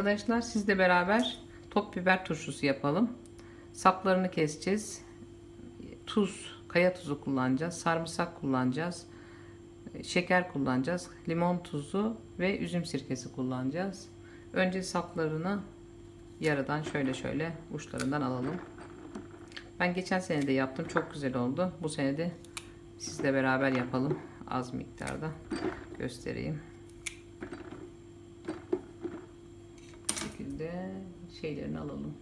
Arkadaşlar sizle beraber top biber turşusu yapalım. Saplarını keseceğiz. Tuz, kaya tuzu kullanacağız. Sarımsak kullanacağız. Şeker kullanacağız. Limon tuzu ve üzüm sirkesi kullanacağız. Önce saplarını yaradan şöyle şöyle uçlarından alalım. Ben geçen sene de yaptım. Çok güzel oldu. Bu sene de sizle beraber yapalım. Az miktarda göstereyim. Bu şekilde şeylerini alalım.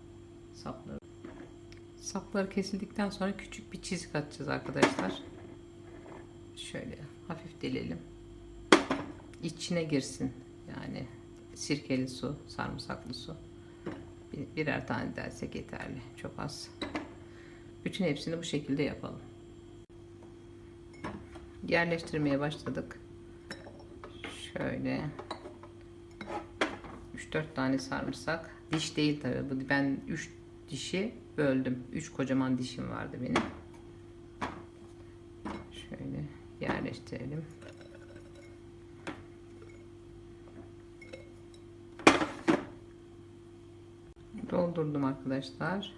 Sapları. Sapları kesildikten sonra küçük bir çizik atacağız arkadaşlar. Şöyle hafif delelim. İçine girsin. Yani sirkeli su, sarımsaklı su. Bir- Birer tane dersek yeterli. Çok az. Bütün hepsini bu şekilde yapalım. Yerleştirmeye başladık. Şöyle 3-4 tane sarımsak. Diş değil tabi. Bu ben 3 dişi böldüm. 3 kocaman dişim vardı benim. Şöyle yerleştirelim. Doldurdum arkadaşlar.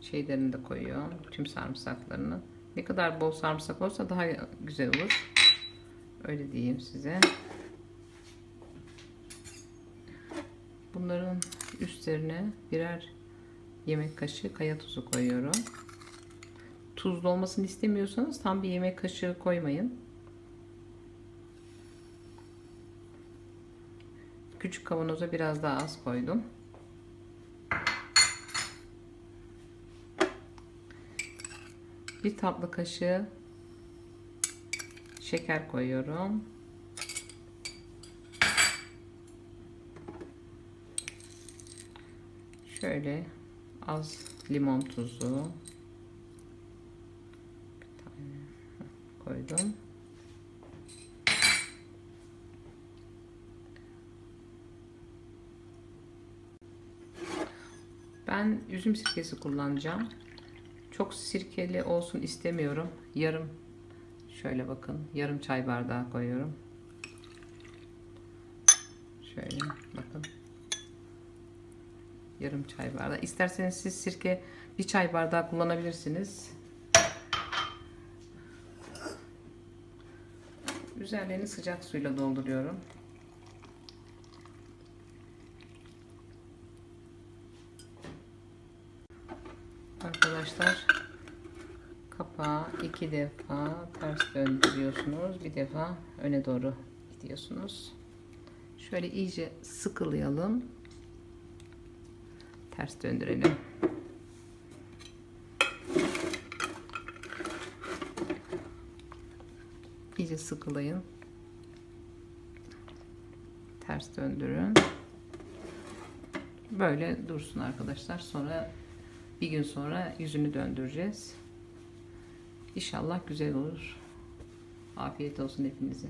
Şeylerini de koyuyorum. Tüm sarımsaklarını. Ne kadar bol sarımsak olsa daha güzel olur. Öyle diyeyim size. Bunların üstlerine birer yemek kaşığı kaya tuzu koyuyorum. Tuzlu olmasını istemiyorsanız tam bir yemek kaşığı koymayın. Küçük kavanoza biraz daha az koydum. Bir tatlı kaşığı şeker koyuyorum. Şöyle az limon tuzu koydum. Ben üzüm sirkesi kullanacağım. Çok sirkeli olsun istemiyorum. Yarım şöyle bakın yarım çay bardağı koyuyorum. Şöyle bakın. Yarım çay bardağı. İsterseniz siz sirke bir çay bardağı kullanabilirsiniz. Üzerlerini sıcak suyla dolduruyorum. Arkadaşlar kapağı iki defa ters döndürüyorsunuz. Bir defa öne doğru gidiyorsunuz. Şöyle iyice sıkılayalım. Ters döndürelim. İyice sıkılayın. Ters döndürün. Böyle dursun arkadaşlar. Sonra bir gün sonra yüzünü döndüreceğiz. İnşallah güzel olur. Afiyet olsun hepinize.